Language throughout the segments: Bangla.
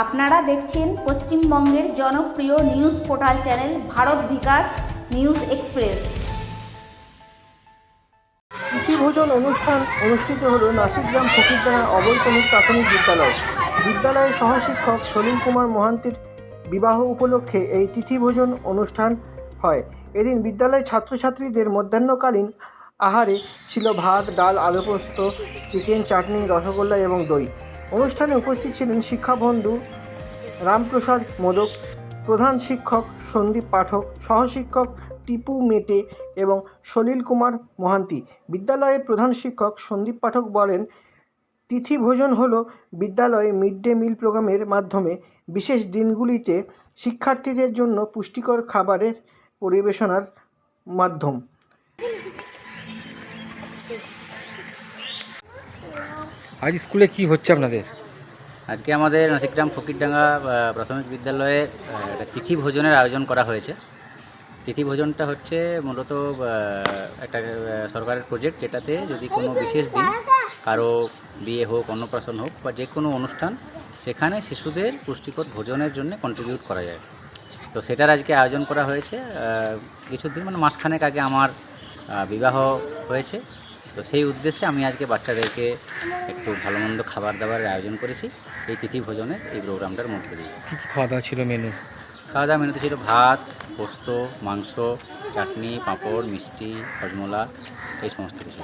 আপনারা দেখছেন পশ্চিমবঙ্গের জনপ্রিয় news portal channel Bharat Bikash news express. ভোজন অনুষ্ঠান অনুষ্ঠিত হলো নাসিকগ্রাম ফকিরদানা অবৈতনিক প্রাথমিক বিদ্যালয়। বিদ্যালয়ের সহশিক্ষক সলিল কুমার মহান্তির বিবাহ উপলক্ষে এই তিথিভোজন অনুষ্ঠান হয়। এদিন বিদ্যালয়ের ছাত্রছাত্রীদের মধ্যাহ্নকালীন আহারে ছিল ভাত, ডাল আলু পোস্ত চিকেন, চাটনি, রসগোল্লা এবং দই। অনুষ্ঠানে উপস্থিত ছিলেন শিক্ষাবন্ধু রামপ্রসাদ মোদক, প্রধান শিক্ষক সন্দীপ পাঠক, সহশিক্ষক টিপু মেটে এবং সলিল কুমার মহান্তি। বিদ্যালয়ের প্রধান শিক্ষক সন্দীপ পাঠক বলেন, তিথি ভোজন হলো বিদ্যালয়ে মিড ডে মিল প্রোগ্রামের মাধ্যমে বিশেষ দিনগুলিতে শিক্ষার্থীদের জন্য পুষ্টিকর খাবারের পরিবেশনার মাধ্যম। আজ স্কুলে কি হচ্ছে আপনাদের? আজকে আমাদের নাসিকগ্রাম ফকিরডাঙ্গা প্রাথমিক বিদ্যালয়ে একটা তিথি ভোজনের আয়োজন করা হয়েছে। তিথি ভোজনটা হচ্ছে মূলত একটা সরকারের প্রজেক্ট যেটাতে যদি কোনো বিশেষ দিন কারও বিয়ে হোক, অন্নপ্রাশন হোক বা যে কোনো অনুষ্ঠান, সেখানে শিশুদের পুষ্টিকর ভোজনের জন্য কন্ট্রিবিউট করা যায়। তো সেটার আজকে আয়োজন করা হয়েছে। কিছুদিন মানে মাসখানেক আগে আমার বিবাহ হয়েছে। তো সেই উদ্দেশ্যে আমি আজকে বাচ্চাদেরকে একটু ভালো মন্দ খাবার দাবারের আয়োজন করেছি। এই তিথি ভোজনের এই প্রোগ্রামটার মধ্যে দিয়ে। কী কি খাওয়া দাওয়া ছিল মেনু খাওয়া দাওয়া মেনুতে ছিল ভাত পোস্ত মাংস চাটনি পাঁপড় মিষ্টি হজমোলা এই সমস্ত কিছু।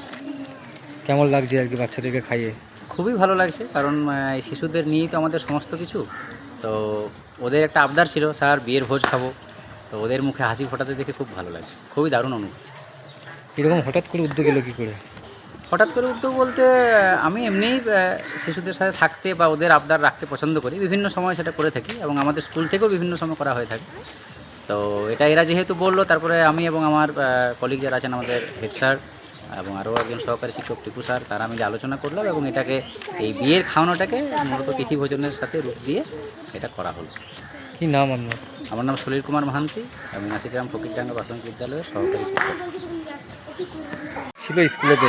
কেমন লাগছে আর কি বাচ্চাদেরকে খাইয়ে? খুবই ভালো লাগছে কারণ এই শিশুদের নিয়েই তো আমাদের সমস্ত কিছু। তো ওদের একটা আবদার ছিল স্যার বিয়ের ভোজ খাব। তো ওদের মুখে হাসি ফোটাতে দেখে খুব ভালো লাগছে। খুবই দারুণ অনুভূতি। এরকম হঠাৎ করে উদ্যোগ এলো কী করে? হঠাৎ করে উদ্যোগ বলতে আমি এমনিই শিশুদের সাথে থাকতে বা ওদের আবদার রাখতে পছন্দ করি। বিভিন্ন সময় সেটা করে থাকি এবং আমাদের স্কুল থেকেও বিভিন্ন সময় করা হয়ে থাকে। তো এটা এরা যেহেতু বলল তারপরে আমি এবং আমার কলিগ যারা আছেন আমাদের হেড স্যার এবং আরও একজন সহকারী শিক্ষক টিপু স্যার তারা মিলে আলোচনা করলাম এবং এটাকে এই বিয়ের খাওয়ানোটাকে মূলত তিথি ভোজনের সাথে রূপ দিয়ে এটা করা হলো। কি নাম আপনার? আমার নাম সলিল কুমার মাহান্তি আমি নাসিগ্রাম ফকিরডাঙ্গা প্রাথমিক বিদ্যালয়ের সহকারী শিক্ষক। ছিল স্কুলেতে?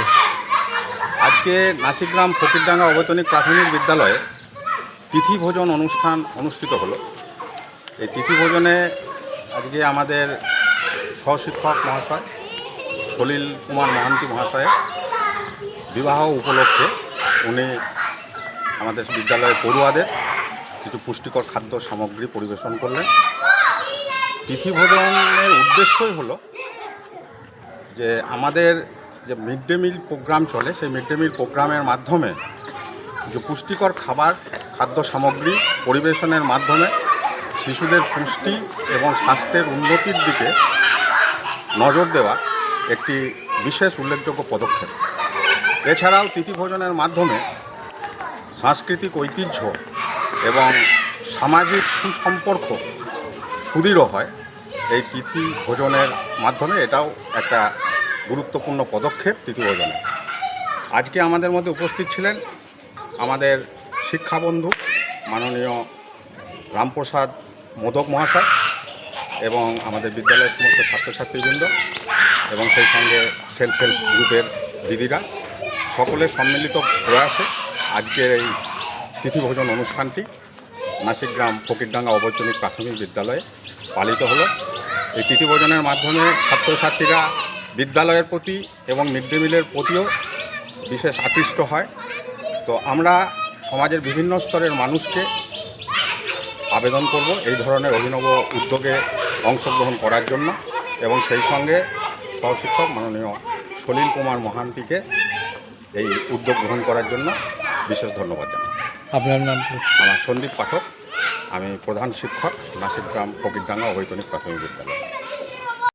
আজকে নাসিকগ্রাম ফকিরডাঙ্গা অবৈতনিক প্রাথমিক বিদ্যালয়ে তিথি ভোজন অনুষ্ঠান অনুষ্ঠিত হলো। এই তিথি ভোজনে আজকে আমাদের সহশিক্ষক মহাশয় সলিল কুমার মহান্তি মহাশয়ের বিবাহ উপলক্ষে উনি আমাদের বিদ্যালয়ের পড়ুয়াদের কিছু পুষ্টিকর খাদ্য সামগ্রী পরিবেশন করলেন। তিথি ভোজনের উদ্দেশ্যই হলো যে আমাদের যে মিড ডে মিল প্রোগ্রাম চলে, সেই মিড ডে মিল প্রোগ্রামের মাধ্যমে যে পুষ্টিকর খাবার, খাদ্য সামগ্রী পরিবেশনের মাধ্যমে শিশুদের পুষ্টি এবং স্বাস্থ্যের উন্নতির দিকে নজর দেওয়া একটি বিশেষ উল্লেখযোগ্য পদক্ষেপ। এছাড়াও তিথি ভোজনের মাধ্যমে সাংস্কৃতিক ঐতিহ্য এবং সামাজিক সুসম্পর্ক সুদৃঢ় হয়। এই তিথি ভোজনের মাধ্যমে এটাও একটা গুরুত্বপূর্ণ পদক্ষেপ তিথি ভোজনে। আজকে আমাদের মধ্যে উপস্থিত ছিলেন আমাদের শিক্ষাবন্ধু মাননীয় রামপ্রসাদ মোদক মহাশয় এবং আমাদের বিদ্যালয়ের সমস্ত ছাত্রছাত্রীবৃন্দ এবং সেই সঙ্গে সেলফ হেল্প গ্রুপের দিদিরা। সকলের সম্মিলিত প্রয়াসে আজকের এই তিথিভোজন অনুষ্ঠানটি নাসিকগ্রাম ফকিরডাঙ্গা অবৈতনিক প্রাথমিক বিদ্যালয়ে পালিত হলো। এই তিথিভোজনের মাধ্যমে ছাত্রছাত্রীরা বিদ্যালয়ের প্রতি এবং মিড ডে মিলের প্রতিও বিশেষ আকৃষ্ট হয়। তো আমরা সমাজের বিভিন্ন স্তরের মানুষকে আবেদন করব এই ধরনের অভিনব উদ্যোগে অংশগ্রহণ করার জন্য এবং সেই সঙ্গে সহশিক্ষক মাননীয় সলিল কুমার মহান্তিকে এই উদ্যোগ গ্রহণ করার জন্য বিশেষ ধন্যবাদ জানাই। আপনার নাম আমার সন্দীপ পাঠক আমি প্রধান শিক্ষক নাসিকগ্রাম ফকিরডাঙ্গা অবৈতনিক প্রাথমিক বিদ্যালয়।